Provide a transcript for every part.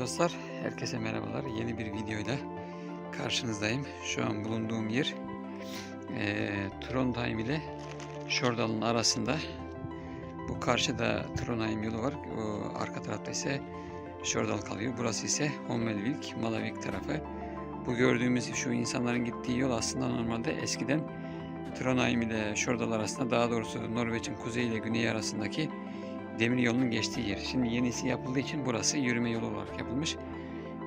dostlar, herkese merhabalar. Yeni bir videoyla karşınızdayım. Şu an bulunduğum yer eee Trondheim ile Şordal'ın arasında. Bu karşıda Trondheim yolu var. O arka tarafta ise Şordal kalıyor. Burası ise Hommelvik, Malavik tarafı. Bu gördüğümüz şu insanların gittiği yol aslında normalde eskiden Trondheim ile Şordal arasında daha doğrusu Norveç'in kuzey ile güneyi arasındaki demir yolunun geçtiği yer. Şimdi yenisi yapıldığı için burası yürüme yolu olarak yapılmış.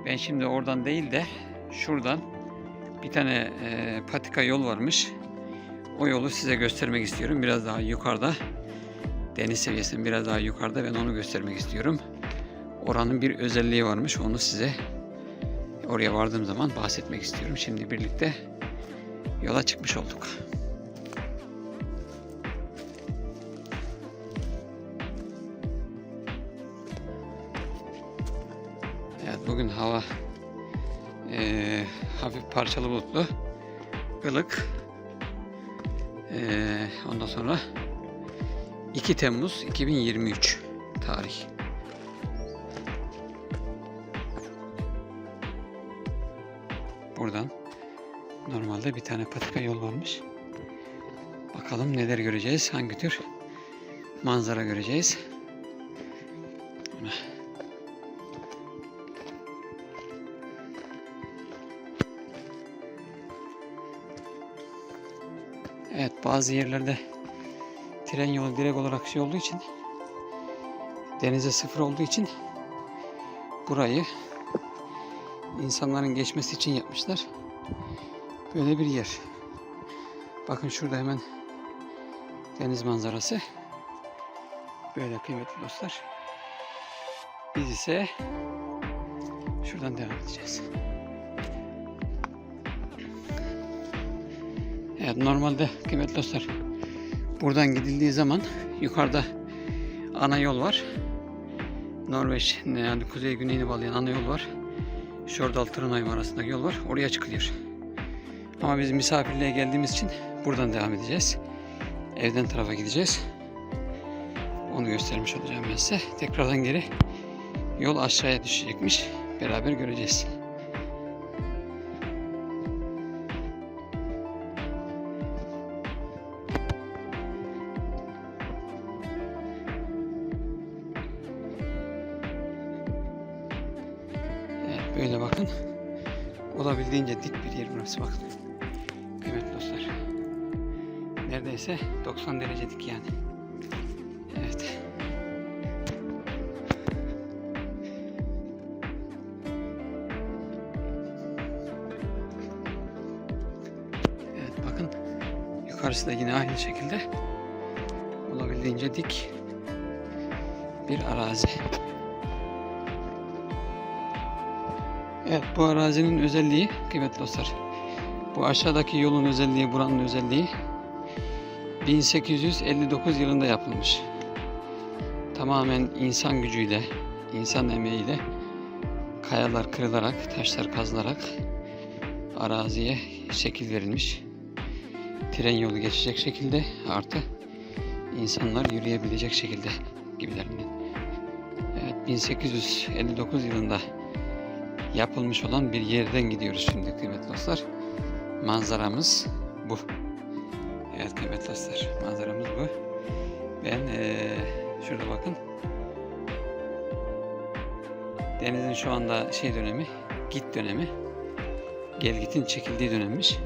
Ben şimdi oradan değil de şuradan bir tane e, patika yol varmış. O yolu size göstermek istiyorum. Biraz daha yukarıda. Deniz seviyesinden biraz daha yukarıda ben onu göstermek istiyorum. Oranın bir özelliği varmış. Onu size oraya vardığım zaman bahsetmek istiyorum. Şimdi birlikte yola çıkmış olduk. Bugün hava eee, hafif parçalı bulutlu, ılık. Eee, ondan sonra 2 Temmuz 2023 tarih. Buradan normalde bir tane patika yol varmış. Bakalım neler göreceğiz, hangi tür manzara göreceğiz. Bazı yerlerde tren yolu direkt olarak şey olduğu için denize sıfır olduğu için burayı insanların geçmesi için yapmışlar. Böyle bir yer. Bakın şurada hemen deniz manzarası. Böyle kıymetli dostlar. Biz ise şuradan devam edeceğiz. Evet normalde kıymetli dostlar buradan gidildiği zaman yukarıda ana yol var. Norveç yani kuzey güneyini bağlayan ana yol var. Şordal Trondheim arasındaki yol var. Oraya çıkılıyor. Ama biz misafirliğe geldiğimiz için buradan devam edeceğiz. Evden tarafa gideceğiz. Onu göstermiş olacağım ben size. Tekrardan geri yol aşağıya düşecekmiş. Beraber göreceğiz. Böyle bakın. Olabildiğince dik bir yer burası bakın. Kıymetli dostlar. Neredeyse 90 derece dik yani. Evet. Evet bakın. Yukarısı da yine aynı şekilde. Olabildiğince dik bir arazi. Evet bu arazinin özelliği kıymetli dostlar. Bu aşağıdaki yolun özelliği buranın özelliği 1859 yılında yapılmış. Tamamen insan gücüyle, insan emeğiyle kayalar kırılarak, taşlar kazılarak araziye şekil verilmiş. Tren yolu geçecek şekilde artı insanlar yürüyebilecek şekilde gibilerinden. Evet 1859 yılında yapılmış olan bir yerden gidiyoruz şimdi kıymetli dostlar. Manzaramız bu. Evet kıymetli dostlar manzaramız bu. Ben eee, şurada bakın. Denizin şu anda şey dönemi, git dönemi. Gel gitin çekildiği dönemmiş.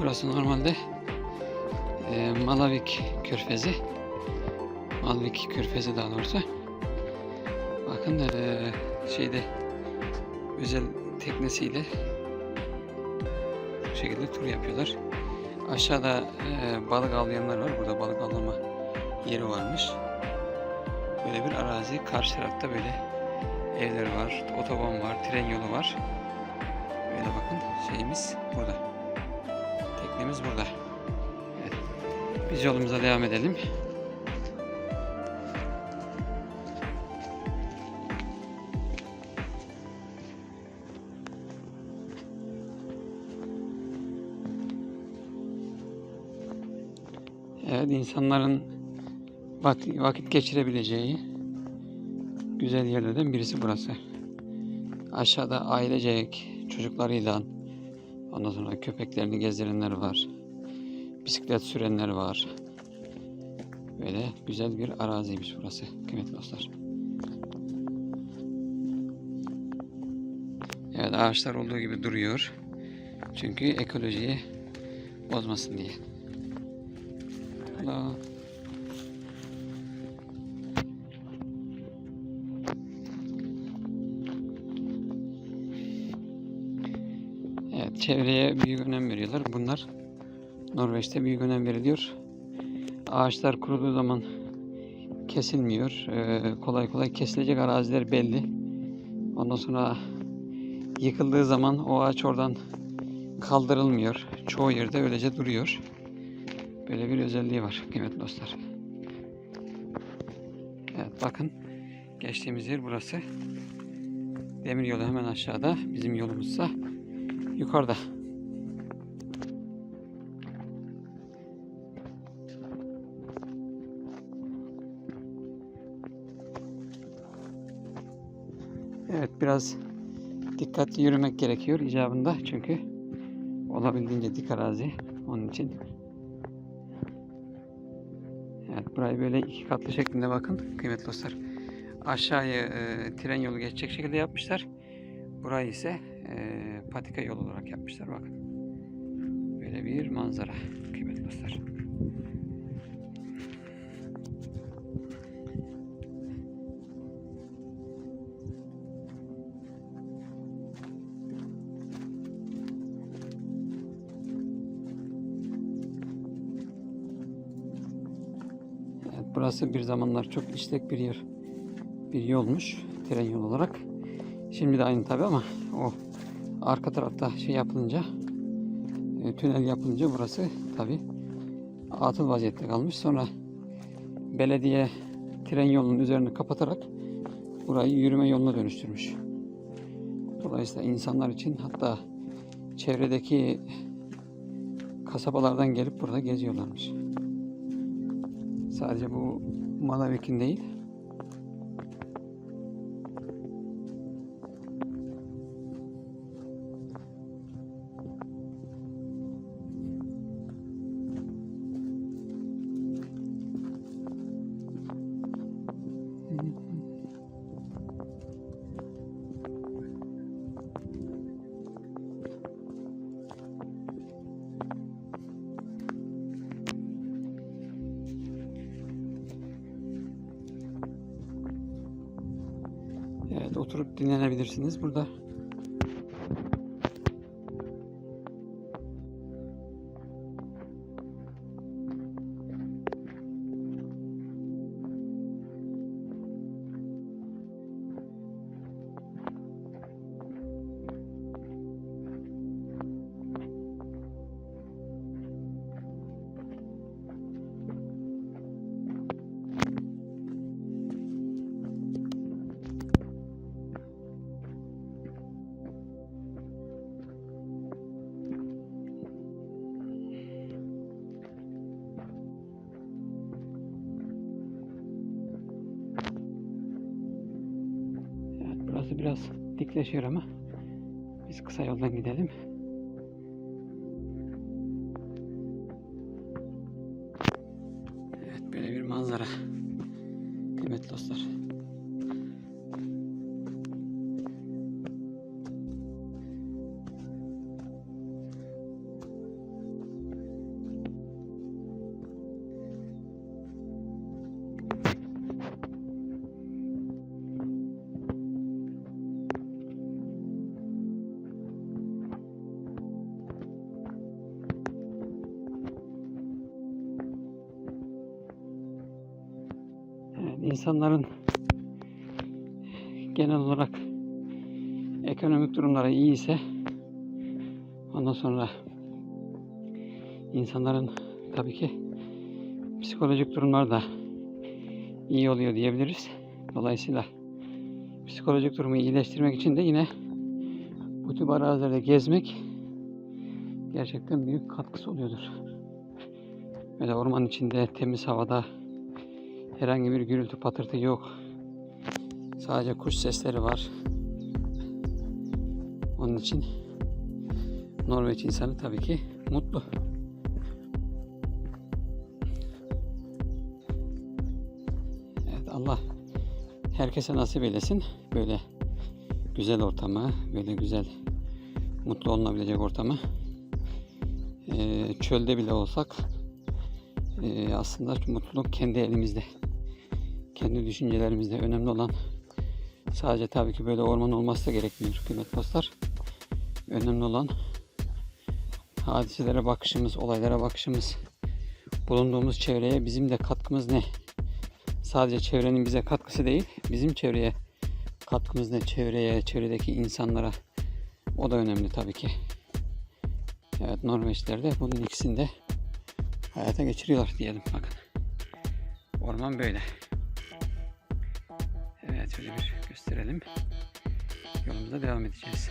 Burası normalde e, Malavik Körfezi. Malvik Körfezi daha doğrusu. Bakın e, şeyde özel teknesiyle bu şekilde tur yapıyorlar. Aşağıda e, balık avlayanlar var. Burada balık avlama yeri varmış. Böyle bir arazi. Karşı tarafta böyle evler var, otoban var, tren yolu var. Böyle bakın şeyimiz burada. Teknemiz burada. Evet. Biz yolumuza devam edelim. Evet, insanların vakit, geçirebileceği güzel yerlerden birisi burası. Aşağıda ailecek çocuklarıyla ondan sonra köpeklerini gezdirenler var. Bisiklet sürenler var. Böyle güzel bir araziymiş burası kıymetli dostlar. Evet ağaçlar olduğu gibi duruyor. Çünkü ekolojiyi bozmasın diye. Allah. Çevreye büyük önem veriyorlar. Bunlar Norveç'te büyük önem veriliyor. Ağaçlar kuruduğu zaman kesilmiyor. Ee, kolay kolay kesilecek araziler belli. Ondan sonra yıkıldığı zaman o ağaç oradan kaldırılmıyor. Çoğu yerde öylece duruyor. Böyle bir özelliği var kıymetli dostlar. Evet bakın geçtiğimiz yer burası. Demir yolu hemen aşağıda. Bizim yolumuzsa yukarıda. Evet biraz dikkatli yürümek gerekiyor icabında çünkü olabildiğince dik arazi onun için. Evet burayı böyle iki katlı şeklinde bakın kıymetli dostlar. Aşağıya e, tren yolu geçecek şekilde yapmışlar. Burayı ise e, patika yol olarak yapmışlar bakın. Böyle bir manzara kıymetli dostlar. Burası bir zamanlar çok işlek bir yer. Bir yolmuş tren yolu olarak. Şimdi de aynı tabi ama o arka tarafta şey yapılınca e, tünel yapılınca burası tabi atıl vaziyette kalmış. Sonra belediye tren yolunun üzerini kapatarak burayı yürüme yoluna dönüştürmüş. Dolayısıyla insanlar için hatta çevredeki kasabalardan gelip burada geziyorlarmış. Sadece bu Malavik'in değil. Oturup dinlenebilirsiniz burada. Burası biraz dikleşiyor ama biz kısa yoldan gidelim. İnsanların genel olarak ekonomik durumları iyi ise ondan sonra insanların tabii ki psikolojik durumlar da iyi oluyor diyebiliriz. Dolayısıyla psikolojik durumu iyileştirmek için de yine bu tip arazilerde gezmek gerçekten büyük katkısı oluyordur. Böyle orman içinde temiz havada herhangi bir gürültü patırtı yok. Sadece kuş sesleri var. Onun için Norveç insanı tabii ki mutlu. Evet Allah herkese nasip eylesin böyle güzel ortamı, böyle güzel mutlu olunabilecek ortamı. Ee, çölde bile olsak ee, aslında mutluluk kendi elimizde. Kendi düşüncelerimizde önemli olan sadece tabii ki böyle orman olması da gerekmiyor kıymetli dostlar. Önemli olan hadiselere bakışımız, olaylara bakışımız, bulunduğumuz çevreye bizim de katkımız ne? Sadece çevrenin bize katkısı değil, bizim çevreye katkımız ne? Çevreye, çevredeki insanlara o da önemli tabii ki. Evet Norveçler de bunun ikisini de hayata geçiriyorlar diyelim bakın. Orman böyle. Evet şöyle bir gösterelim. Yolumuza devam edeceğiz.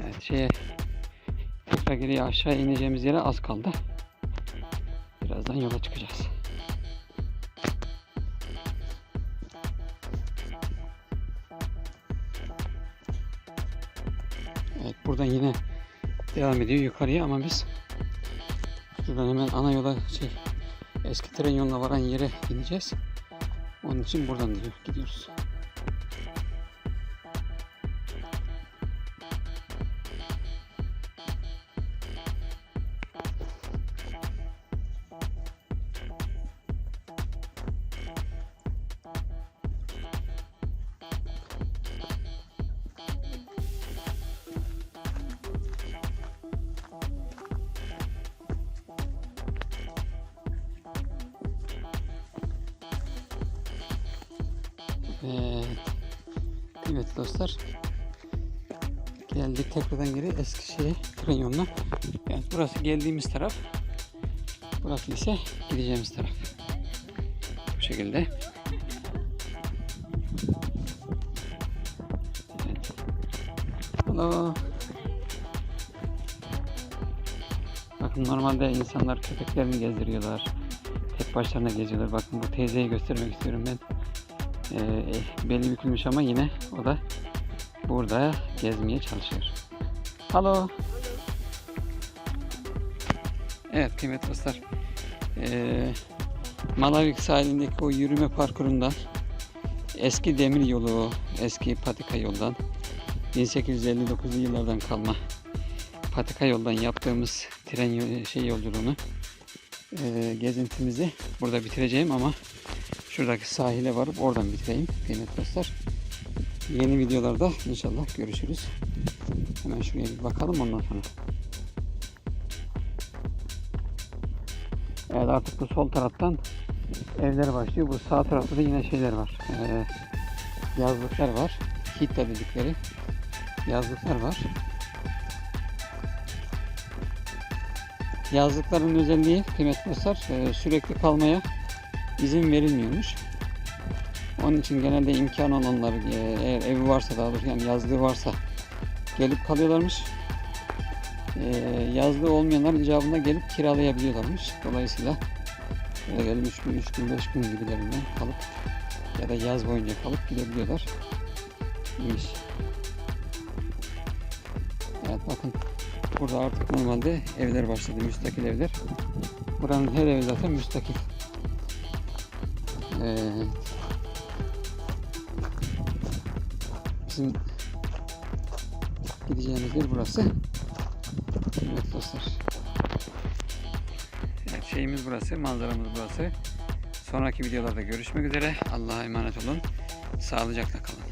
Evet şeye tekrar geriye aşağı ineceğimiz yere az kaldı. Birazdan yola çıkacağız. Evet buradan yine devam ediyor yukarıya ama biz şuradan hemen ana yola şey eski tren yoluna varan yere ineceğiz. Onun için buradan gidiyor- gidiyoruz. Dostlar. Geldik tekrardan geri Eskişehir tren yoluna. Evet burası geldiğimiz taraf. Burası ise gideceğimiz taraf. Bu şekilde. Evet. Hello. Bakın normalde insanlar köpeklerini gezdiriyorlar. Tek başlarına geziyorlar. Bakın bu teyzeyi göstermek istiyorum ben. Ee, belli bükülmüş ama yine o da burada gezmeye çalışıyor. Halo. Evet kıymetli dostlar. Ee, Malavik sahilindeki o yürüme parkurundan eski demir yolu, eski patika yoldan 1859'lu yıllardan kalma patika yoldan yaptığımız tren şey yolculuğunu e, gezintimizi burada bitireceğim ama şuradaki sahile varıp oradan bitireyim kıymetli dostlar. Yeni videolarda inşallah görüşürüz. Hemen şuraya bir bakalım ondan sonra. Evet artık bu sol taraftan evler başlıyor. Bu sağ tarafta da yine şeyler var. Ee, yazlıklar var. Hitta dedikleri yazlıklar var. Yazlıkların özelliği kıymetli dostlar e, sürekli kalmaya izin verilmiyormuş. Onun için genelde imkan olanlar e, eğer evi varsa daha doğrusu yani yazlığı varsa gelip kalıyorlarmış. E, yazlığı olmayanlar icabında gelip kiralayabiliyorlarmış. Dolayısıyla böyle gelip 3 gün, 3 gün, 5 gün gibilerinden kalıp ya da yaz boyunca kalıp gidebiliyorlar. İyiymiş. Evet bakın burada artık normalde evler başladı. Müstakil evler. Buranın her evi zaten müstakil. Evet. Bizim gideceğimiz yer burası. Evet dostlar. Evet, şeyimiz burası, manzaramız burası. Sonraki videolarda görüşmek üzere. Allah'a emanet olun. Sağlıcakla kalın.